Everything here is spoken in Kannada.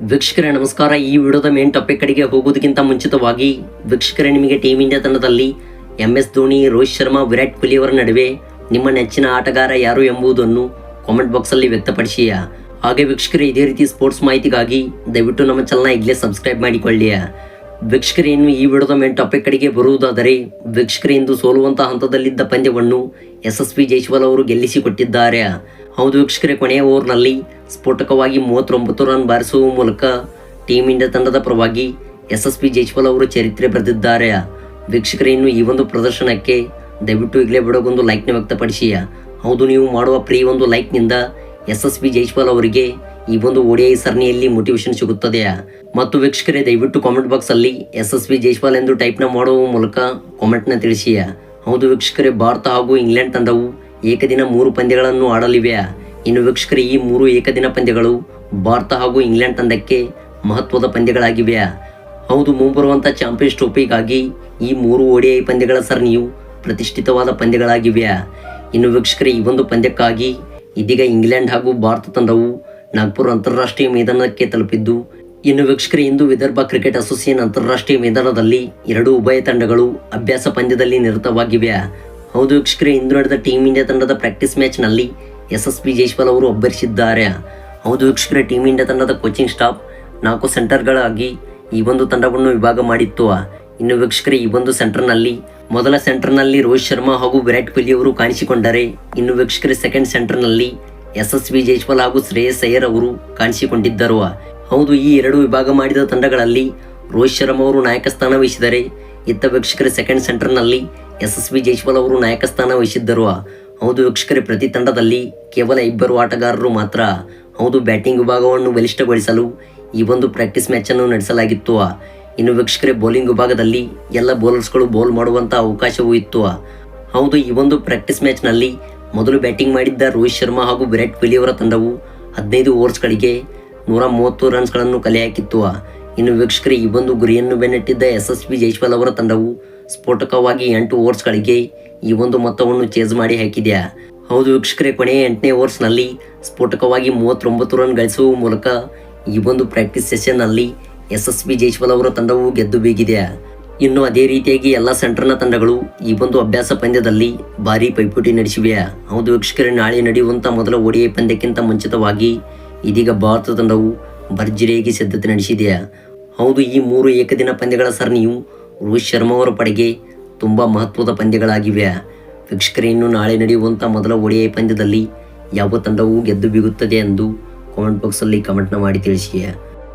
ವೀಕ್ಷಕರೇ, ನಮಸ್ಕಾರ. ಈ ವಿಡಿಯೋದ ಮೇನ್ ಟಾಪಿಕ್ ಕಡೆಗೆ ಹೋಗೋದಕ್ಕಿಂತ ಮುಂಚಿತವಾಗಿ ವೀಕ್ಷಕರೇ, ನಿಮಗೆ ಟೀಮ್ ಇಂಡಿಯಾ ತಂಡದಲ್ಲಿ ಎಂ ಎಸ್ ಧೋನಿ, ರೋಹಿತ್ ಶರ್ಮಾ, ವಿರಾಟ್ ಕೊಹ್ಲಿ ಅವರ ನಡುವೆ ನಿಮ್ಮ ನೆಚ್ಚಿನ ಆಟಗಾರ ಯಾರು ಎಂಬುದನ್ನು ಕಾಮೆಂಟ್ ಬಾಕ್ಸಲ್ಲಿ ವ್ಯಕ್ತಪಡಿಸಿ ಹಾಗೆ ವೀಕ್ಷಕರೇ, ಇದೇ ರೀತಿ ಸ್ಪೋರ್ಟ್ಸ್ ಮಾಹಿತಿಗಾಗಿ ದಯವಿಟ್ಟು ನಮ್ಮ ಚಾನಲ್ನ ಈಗಲೇ ಸಬ್ಸ್ಕ್ರೈಬ್ ಮಾಡಿಕೊಳ್ಳಿ ವೀಕ್ಷಕರೇ, ಇನ್ನು ಈ ವಿಡಿಯೋದ ಮೇನ್ ಟಾಪಿಕ್ ಕಡೆಗೆ ಬರುವುದಾದರೆ ವೀಕ್ಷಕರೇ, ಇಂದು ಸೋಲುವಂತಹ ಹಂತದಲ್ಲಿದ್ದ ಪಂದ್ಯವನ್ನು ಯಶಸ್ವಿ ಜೈಸ್ವಾಲ್ ಅವರು ಗೆಲ್ಲಿಸಿಕೊಟ್ಟಿದ್ದಾರೆ. ಹೌದು ವೀಕ್ಷಕರೇ, ಕೊನೆಯ ಓವರ್ನಲ್ಲಿ ಸ್ಫೋಟಕವಾಗಿ ಮೂವತ್ತೊಂಬತ್ತು ರನ್ ಬಾರಿಸುವ ಮೂಲಕ ಟೀಮ್ ಇಂಡಿಯಾ ತಂಡದ ಪರವಾಗಿ ಎಸ್ ಎಸ್ ಪಿ ಅವರು ಚರಿತ್ರೆ ಬರೆದಿದ್ದಾರೆ. ವೀಕ್ಷಕರ, ಇನ್ನು ಈ ಒಂದು ಪ್ರದರ್ಶನಕ್ಕೆ ದಯವಿಟ್ಟು ಈಗಲೇ ಬಿಡೋಗೊಂದು ಲೈಕ್ನ ವ್ಯಕ್ತಪಡಿಸಿಯ ಹೌದು, ನೀವು ಮಾಡುವ ಪ್ರೀ ಒಂದು ಲೈಕ್ನಿಂದ ಎಸ್ ಎಸ್ ಪಿ ಅವರಿಗೆ ಈ ಒಂದು ಓಡಿಐ ಸರಣಿಯಲ್ಲಿ ಮೋಟಿವೇಶನ್ ಸಿಗುತ್ತದೆ. ಮತ್ತು ವೀಕ್ಷಕರೇ, ದಯವಿಟ್ಟು ಕಾಮೆಂಟ್ ಬಾಕ್ಸಲ್ಲಿ ಎಸ್ ಎಸ್ ಪಿ ಜೈಸ್ವಾಲ್ ಎಂದು ಟೈಪ್ನ ಮಾಡುವ ಮೂಲಕ ಕಾಮೆಂಟ್ನ ತಿಳಿಸಿಯ ಹೌದು, ವೀಕ್ಷಕರೇ, ಭಾರತ ಹಾಗೂ ಇಂಗ್ಲೆಂಡ್ ತಂಡವು ಏಕದಿನ ಮೂರು ಪಂದ್ಯಗಳನ್ನು ಆಡಲಿವೆ. ಇನ್ನು ವೀಕ್ಷಕರ, ಈ ಮೂರು ಏಕದಿನ ಪಂದ್ಯಗಳು ಭಾರತ ಹಾಗೂ ಇಂಗ್ಲೆಂಡ್ ತಂಡಕ್ಕೆ ಮಹತ್ವದ ಪಂದ್ಯಗಳಾಗಿವೆ. ಹೌದು ಮುಂಬರುವಂಥ ಚಾಂಪಿಯನ್ಸ್ ಟ್ರೋಫಿಗಾಗಿ ಈ ಮೂರು ಓಡಿಐ ಪಂದ್ಯಗಳ ಸರಣಿಯು ಪ್ರತಿಷ್ಠಿತವಾದ ಪಂದ್ಯಗಳಾಗಿವೆ. ಇನ್ನು ವೀಕ್ಷಕರ, ಈ ಒಂದು ಪಂದ್ಯಕ್ಕಾಗಿ ಇದೀಗ ಇಂಗ್ಲೆಂಡ್ ಹಾಗೂ ಭಾರತ ತಂಡವು ನಾಗ್ಪುರ್ ಅಂತಾರಾಷ್ಟ್ರೀಯ ಮೈದಾನಕ್ಕೆ ತಲುಪಿದ್ದು, ಇನ್ನು ವೀಕ್ಷಕರ, ಇಂದು ವಿದರ್ಭ ಕ್ರಿಕೆಟ್ ಅಸೋಸಿಯೇಷನ್ ಅಂತಾರಾಷ್ಟ್ರೀಯ ಮೈದಾನದಲ್ಲಿ ಎರಡು ಉಭಯ ತಂಡಗಳು ಅಭ್ಯಾಸ ಪಂದ್ಯದಲ್ಲಿ ನಿರತವಾಗಿವೆ. ಹೌದು ವೀಕ್ಷಕರೇ, ಇಂದು ನಡೆದ ಟೀಮ್ ಇಂಡಿಯಾ ತಂಡದ ಪ್ರಾಕ್ಟೀಸ್ ಮ್ಯಾಚ್ನಲ್ಲಿ ಎಸ್ ಎಸ್ ಪಿ ಜೈಶ್ಪಾಲ್ ಅವರು ಒಬ್ಬರಿಸಿದ್ದಾರೆ ಹೌದು, ವೀಕ್ಷಕರ ಟೀಮ್ ಇಂಡಿಯಾ ತಂಡದ ಕೋಚಿಂಗ್ ಸ್ಟಾಫ್ ನಾಲ್ಕು ಸೆಂಟರ್ಗಳಾಗಿ ಈ ಒಂದು ತಂಡವನ್ನು ವಿಭಾಗ ಮಾಡಿತ್ತು. ಇನ್ನು ವೀಕ್ಷಕರೇ, ಈ ಒಂದು ಸೆಂಟರ್ನಲ್ಲಿ, ಮೊದಲ ಸೆಂಟರ್ನಲ್ಲಿ ರೋಹಿತ್ ಶರ್ಮಾ ಹಾಗೂ ವಿರಾಟ್ ಕೊಹ್ಲಿ ಅವರು ಕಾಣಿಸಿಕೊಂಡರೆ, ಇನ್ನು ವೀಕ್ಷಕರೇ ಸೆಕೆಂಡ್ ಸೆಂಟರ್ನಲ್ಲಿ ಎಸ್ ಎಸ್ ಜೈಶ್ವಾಲ್ ಹಾಗೂ ಶ್ರೇಯಸ್ ಅಯ್ಯರ್ ಅವರು ಕಾಣಿಸಿಕೊಂಡಿದ್ದರು. ಹೌದು, ಈ ಎರಡು ವಿಭಾಗ ಮಾಡಿದ ತಂಡಗಳಲ್ಲಿ ರೋಹಿತ್ ಶರ್ಮಾ ಅವರು ನಾಯಕ ಸ್ಥಾನ ವಹಿಸಿದರೆ, ಇತ್ತ ವೀಕ್ಷಕರ ಸೆಕೆಂಡ್ ಸೆಂಟರ್ನಲ್ಲಿ ಎಸ್ ಎಸ್ ಜೈಶ್ವಾಲ್ ಅವರು ನಾಯಕ ಸ್ಥಾನ ವಹಿಸಿದ್ದರು. ಹೌದು ವೀಕ್ಷಕರೇ, ಪ್ರತಿ ತಂಡದಲ್ಲಿ ಕೇವಲ ಇಬ್ಬರು ಆಟಗಾರರು ಮಾತ್ರ ಹೌದು, ಬ್ಯಾಟಿಂಗ್ ವಿಭಾಗವನ್ನು ಬಲಿಷ್ಠಗೊಳಿಸಲು ಈ ಒಂದು ಪ್ರಾಕ್ಟೀಸ್ ಮ್ಯಾಚನ್ನು ನಡೆಸಲಾಗಿತ್ತು. ಇನ್ನು ವೀಕ್ಷಕರೇ, ಬೌಲಿಂಗ್ ವಿಭಾಗದಲ್ಲಿ ಎಲ್ಲ ಬೌಲರ್ಸ್ಗಳು ಬೌಲ್ ಮಾಡುವಂಥ ಅವಕಾಶವೂ ಇತ್ತು. ಹೌದು, ಈ ಒಂದು ಪ್ರಾಕ್ಟೀಸ್ ಮ್ಯಾಚ್ನಲ್ಲಿ ಮೊದಲು ಬ್ಯಾಟಿಂಗ್ ಮಾಡಿದ್ದ ರೋಹಿತ್ ಶರ್ಮಾ ಹಾಗೂ ವಿರಾಟ್ ಕೊಹ್ಲಿ ಅವರ ತಂಡವು ಹದಿನೈದು ಓವರ್ಸ್ಗಳಿಗೆ ನೂರ ಮೂವತ್ತು ರನ್ಸ್ಗಳನ್ನು ಕಲೆ ಹಾಕಿತ್ತು ಇನ್ನು ವೀಕ್ಷಕರೇ, ಈ ಒಂದು ಗುರಿಯನ್ನು ಬೆನ್ನಟ್ಟಿದ್ದ ಯಶಸ್ವಿ ಜೈಸ್ವಾಲ್ ಅವರ ತಂಡವು ಸ್ಫೋಟಕವಾಗಿ ಎಂಟು ಓವರ್ಸ್ಗಳಿಗೆ ಈ ಒಂದು ಮೊತ್ತವನ್ನು ಚೇಸ್ ಮಾಡಿ ಹಾಕಿದ್ಯಾ? ಹೌದು ವೀಕ್ಷಕರೇ ಕೊನೆಯ ಎಂಟನೇ ಓವರ್ಸ್ನಲ್ಲಿ ಸ್ಫೋಟಕವಾಗಿ ಮೂವತ್ತೊಂಬತ್ತು ರನ್ ಗಳಿಸುವ ಮೂಲಕ ಈ ಒಂದು ಪ್ರಾಕ್ಟೀಸ್ ಸೆಷನ್ನಲ್ಲಿ ಎಸ್ ಎಸ್ ಬಿ ಜೈಸ್ವಾಲ್ ಅವರ ತಂಡವು ಗೆದ್ದು ಬೀಗಿದೆ ಇನ್ನು ಅದೇ ರೀತಿಯಾಗಿ ಎಲ್ಲ ಸೆಂಟರ್ನ ತಂಡಗಳು ಈ ಒಂದು ಅಭ್ಯಾಸ ಪಂದ್ಯದಲ್ಲಿ ಭಾರಿ ಪೈಪೋಟಿ ನಡೆಸಿವೆ ಹೌದು ವೀಕ್ಷಕರೇ, ನಾಳೆ ನಡೆಯುವಂಥ ಮೊದಲ ಓಡಿಐ ಪಂದ್ಯಕ್ಕಿಂತ ಮುಂಚಿತವಾಗಿ ಇದೀಗ ಭಾರತ ತಂಡವು ಭರ್ಜರಿಯಾಗಿ ಸಿದ್ಧತೆ ನಡೆಸಿದೆ ಹೌದು, ಈ ಮೂರು ಏಕದಿನ ಪಂದ್ಯಗಳ ಸರಣಿಯು ರೋಹಿತ್ ಶರ್ಮಾ ಅವರ ಪಡೆಗೆ ತುಂಬ ಮಹತ್ವದ ಪಂದ್ಯಗಳಾಗಿವೆ. ವೀಕ್ಷಕರೇ, ಇನ್ನು ನಾಳೆ ನಡೆಯುವಂಥ ಮೊದಲ ಒಡೆಯ ಪಂದ್ಯದಲ್ಲಿ ಯಾವ ತಂಡವು ಗೆದ್ದು ಬೀಗುತ್ತದೆ ಎಂದು ಕಾಮೆಂಟ್ ಬಾಕ್ಸಲ್ಲಿ ಕಮೆಂಟ್ನ ಮಾಡಿ ತಿಳಿಸಿ.